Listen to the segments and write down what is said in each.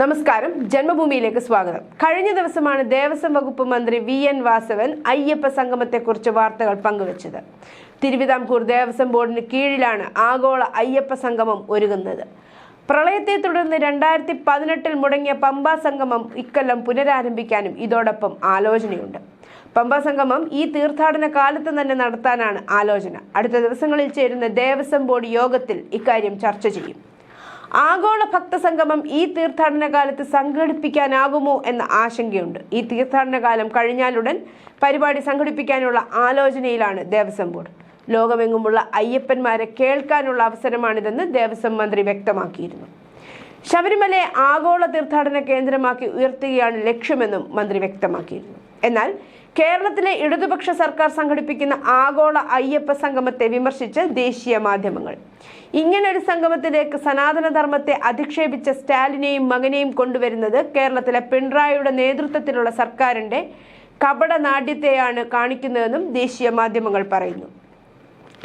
നമസ്കാരം. ജന്മഭൂമിയിലേക്ക് സ്വാഗതം. കഴിഞ്ഞ ദിവസമാണ് ദേവസ്വം വകുപ്പ് മന്ത്രി വി എൻ വാസവൻ അയ്യപ്പ സംഗമത്തെക്കുറിച്ച് വാർത്തകൾ പങ്കുവച്ചത്. തിരുവിതാംകൂർ ദേവസ്വം ബോർഡിന് കീഴിലാണ് ആഗോള അയ്യപ്പ സംഗമം ഒരുങ്ങുന്നത്. പ്രളയത്തെ തുടർന്ന് രണ്ടായിരത്തി പതിനെട്ടിൽ മുടങ്ങിയ പമ്പാ സംഗമം ഇക്കൊല്ലം പുനരാരംഭിക്കാനും ഇതോടൊപ്പം ആലോചനയുണ്ട്. പമ്പാ സംഗമം ഈ തീർത്ഥാടന കാലത്ത് തന്നെ നടത്താനാണ് ആലോചന. അടുത്ത ദിവസങ്ങളിൽ ചേരുന്ന ദേവസ്വം ബോർഡ് യോഗത്തിൽ ഇക്കാര്യം ചർച്ച ചെയ്യും. ആഗോള ഭക്തസംഗമം ഈ തീർത്ഥാടന കാലത്ത് സംഘടിപ്പിക്കാനാകുമോ എന്ന ആശങ്കയുണ്ട്. ഈ തീർത്ഥാടന കാലം കഴിഞ്ഞാലുടൻ പരിപാടി സംഘടിപ്പിക്കാനുള്ള ആലോചനയിലാണ് ദേവസ്വം ബോർഡ്. ലോകമെങ്ങുമുള്ള അയ്യപ്പന്മാരെ കേൾക്കാനുള്ള അവസരമാണിതെന്ന് ദേവസ്വം മന്ത്രി വ്യക്തമാക്കിയിരുന്നു. ശബരിമലയെ ആഗോള തീർത്ഥാടന കേന്ദ്രമാക്കി ഉയർത്തുകയാണ് ലക്ഷ്യമെന്നും മന്ത്രി വ്യക്തമാക്കിയിരുന്നു. എന്നാൽ കേരളത്തിലെ ഇടതുപക്ഷ സർക്കാർ സംഘടിപ്പിക്കുന്ന ആഗോള അയ്യപ്പ സംഗമത്തെ വിമർശിച്ച് ദേശീയ മാധ്യമങ്ങൾ. ഇങ്ങനൊരു സംഗമത്തിലേക്ക് സനാതനധർമ്മത്തെ അധിക്ഷേപിച്ച സ്റ്റാലിനെയും മകനെയും കൊണ്ടുവരുന്നത് കേരളത്തിലെ പിണറായിയുടെ നേതൃത്വത്തിലുള്ള സർക്കാരിന്റെ കപടനാട്യത്തെയാണ് കാണിക്കുന്നതെന്നും ദേശീയ മാധ്യമങ്ങൾ പറയുന്നു.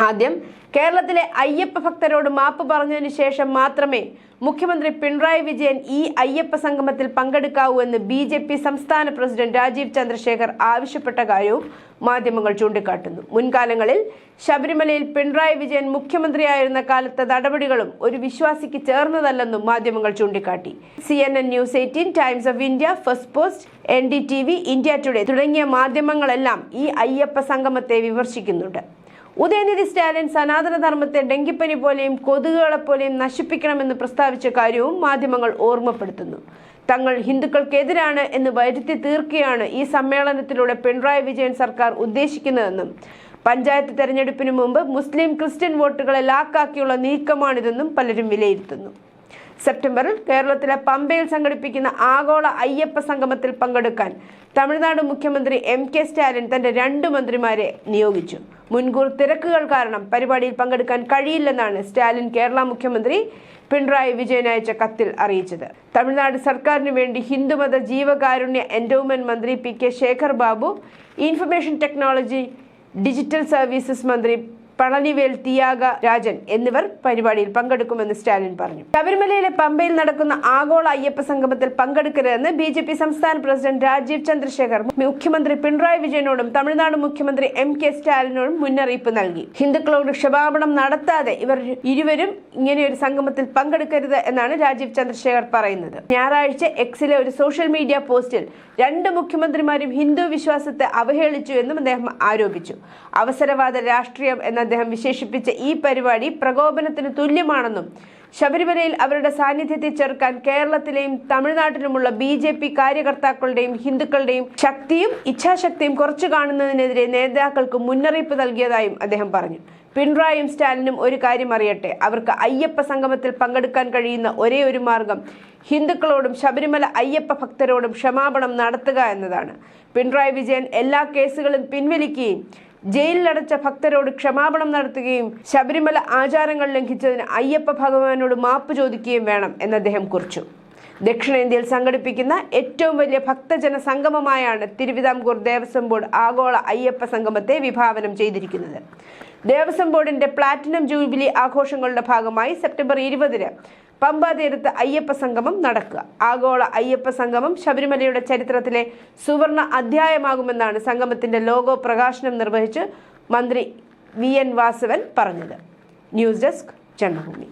ആദ്യം കേരളത്തിലെ അയ്യപ്പ ഭക്തരോട് മാപ്പ് പറഞ്ഞതിനു ശേഷം മാത്രമേ മുഖ്യമന്ത്രി പിണറായി വിജയൻ ഈ അയ്യപ്പ സംഗമത്തിൽ പങ്കെടുക്കാവൂ എന്ന് ബി ജെ പി സംസ്ഥാന പ്രസിഡന്റ് രാജീവ് ചന്ദ്രശേഖർ ആവശ്യപ്പെട്ട കാര്യവും മാധ്യമങ്ങൾ ചൂണ്ടിക്കാട്ടുന്നു. മുൻകാലങ്ങളിൽ ശബരിമലയിൽ പിണറായി വിജയൻ മുഖ്യമന്ത്രിയായിരുന്ന കാലത്തെ നടപടികളും ഒരു വിശ്വാസിക്ക് ചേർന്നതല്ലെന്നും മാധ്യമങ്ങൾ ചൂണ്ടിക്കാട്ടി. C N N News eighteen Times of India Firstpost N D T V India Today തുടങ്ങിയ മാധ്യമങ്ങളെല്ലാം ഈ അയ്യപ്പ സംഗമത്തെ വിമർശിക്കുന്നുണ്ട്. ഉദയനിധി സ്റ്റാലിൻ സനാതനധർമ്മത്തെ ഡെങ്കിപ്പനി പോലെയും കൊതുകുകളെ പോലെയും നശിപ്പിക്കണമെന്ന് പ്രസ്താവിച്ച കാര്യവും മാധ്യമങ്ങൾ ഓർമ്മപ്പെടുത്തുന്നു. തങ്ങൾ ഹിന്ദുക്കൾക്കെതിരാണ് എന്ന് വരുത്തി തീർക്കുകയാണ് ഈ സമ്മേളനത്തിലൂടെ പിണറായി വിജയൻ സർക്കാർ ഉദ്ദേശിക്കുന്നതെന്നും പഞ്ചായത്ത് തെരഞ്ഞെടുപ്പിന് മുമ്പ് മുസ്ലിം ക്രിസ്ത്യൻ വോട്ടുകളെ ലാക്കാക്കിയുള്ള നീക്കമാണിതെന്നും പലരും വിലയിരുത്തുന്നു. സെപ്റ്റംബറിൽ കേരളത്തിലെ പമ്പയിൽ സംഘടിപ്പിക്കുന്ന ആഗോള അയ്യപ്പ സംഗമത്തിൽ പങ്കെടുക്കാൻ തമിഴ്നാട് മുഖ്യമന്ത്രി എം കെ സ്റ്റാലിൻ തന്റെ രണ്ട് മന്ത്രിമാരെ നിയോഗിച്ചു. മുൻകൂർ തിരക്കുകൾ കാരണം പരിപാടിയിൽ പങ്കെടുക്കാൻ കഴിയില്ലെന്നാണ് സ്റ്റാലിൻ കേരള മുഖ്യമന്ത്രി പിണറായി വിജയൻ അയച്ച കത്തിൽ അറിയിച്ചത്. തമിഴ്നാട് സർക്കാരിന് വേണ്ടി ഹിന്ദുമത ജീവകാരുണ്യ എൻഡോവ്മെന്റ് മന്ത്രി P K Sekhar Babu information technology digital services മന്ത്രി പളനിവേൽ തിയാഗ രാജൻ എന്നിവർ പരിപാടിയിൽ പങ്കെടുക്കുമെന്ന് സ്റ്റാലിൻ പറഞ്ഞു. ശബരിമലയിലെ പമ്പയിൽ നടക്കുന്ന ആഗോള അയ്യപ്പ സംഗമത്തിൽ പങ്കെടുക്കരുതെന്ന് ബി ജെ പി സംസ്ഥാന പ്രസിഡന്റ് രാജീവ് ചന്ദ്രശേഖർ മുഖ്യമന്ത്രി പിണറായി വിജയനോടും തമിഴ്നാട് മുഖ്യമന്ത്രി എം കെ സ്റ്റാലിനോടും മുന്നറിയിപ്പ് നൽകി. ഹിന്ദുക്കളോട് ക്ഷമാപണം നടത്താതെ ഇവർ ഇരുവരും ഇങ്ങനെയൊരു സംഗമത്തിൽ പങ്കെടുക്കരുത് എന്നാണ് രാജീവ് ചന്ദ്രശേഖർ പറയുന്നത്. ഞായറാഴ്ച എക്സിലെ ഒരു സോഷ്യൽ മീഡിയ പോസ്റ്റിൽ രണ്ട് മുഖ്യമന്ത്രിമാരും ഹിന്ദു വിശ്വാസത്തെ അവഹേളിച്ചു എന്നും അദ്ദേഹം ആരോപിച്ചു. അവസരവാദ രാഷ്ട്രീയം എന്ന അദ്ദേഹം വിശേഷിപ്പിച്ച ഈ പരിപാടി പ്രകോപനത്തിന് തുല്യമാണെന്നും ശബരിമലയിൽ അവരുടെ സാന്നിധ്യത്തെ ചെറുക്കാൻ കേരളത്തിലെയും തമിഴ്നാട്ടിലുമുള്ള ബി ജെ പി കാര്യകർത്താക്കളുടെയും ഹിന്ദുക്കളുടെയും ശക്തിയും ഇച്ഛാശക്തിയും കുറച്ചു കാണുന്നതിനെതിരെ നേതാക്കൾക്ക് മുന്നറിയിപ്പ് നൽകിയതായും അദ്ദേഹം പറഞ്ഞു. പിണറായിയും സ്റ്റാലിനും ഒരു കാര്യം അറിയട്ടെ. അവർക്ക് അയ്യപ്പ സംഗമത്തിൽ പങ്കെടുക്കാൻ കഴിയുന്ന ഒരേ ഒരു മാർഗം ഹിന്ദുക്കളോടും ശബരിമല അയ്യപ്പ ഭക്തരോടും ക്ഷമാപണം നടത്തുക എന്നതാണ്. പിണറായി വിജയൻ എല്ലാ കേസുകളും പിൻവലിക്കുകയും ജയിലിലടച്ച ഭക്തരോട് ക്ഷമാപണം നടത്തുകയും ശബരിമല ആചാരങ്ങൾ ലംഘിച്ചതിന് അയ്യപ്പ ഭഗവാനോട് മാപ്പ് ചോദിക്കുകയും വേണം എന്ന് അദ്ദേഹം കുറിച്ചു. ദക്ഷിണേന്ത്യയിൽ സംഘടിപ്പിക്കുന്ന ഏറ്റവും വലിയ ഭക്തജന സംഗമമായാണ് തിരുവിതാംകൂർ ദേവസ്വം ബോർഡ് ആഗോള അയ്യപ്പ സംഗമത്തെ വിഭാവനം ചെയ്തിരിക്കുന്നത്. ദേവസ്വം ബോർഡിന്റെ പ്ലാറ്റിനം ജൂബിലി ആഘോഷങ്ങളുടെ ഭാഗമായി സെപ്റ്റംബർ ഇരുപതിന് പമ്പ തീരത്ത് അയ്യപ്പ സംഗമം നടക്കുക. ആഗോള അയ്യപ്പ സംഗമം ശബരിമലയുടെ ചരിത്രത്തിലെ സുവർണ അധ്യായമാകുമെന്നാണ് സംഗമത്തിന്റെ ലോഗോ പ്രകാശനം നിർവഹിച്ച് മന്ത്രി വി എൻ വാസവൻ പറഞ്ഞത്. News desk Janmabhumi.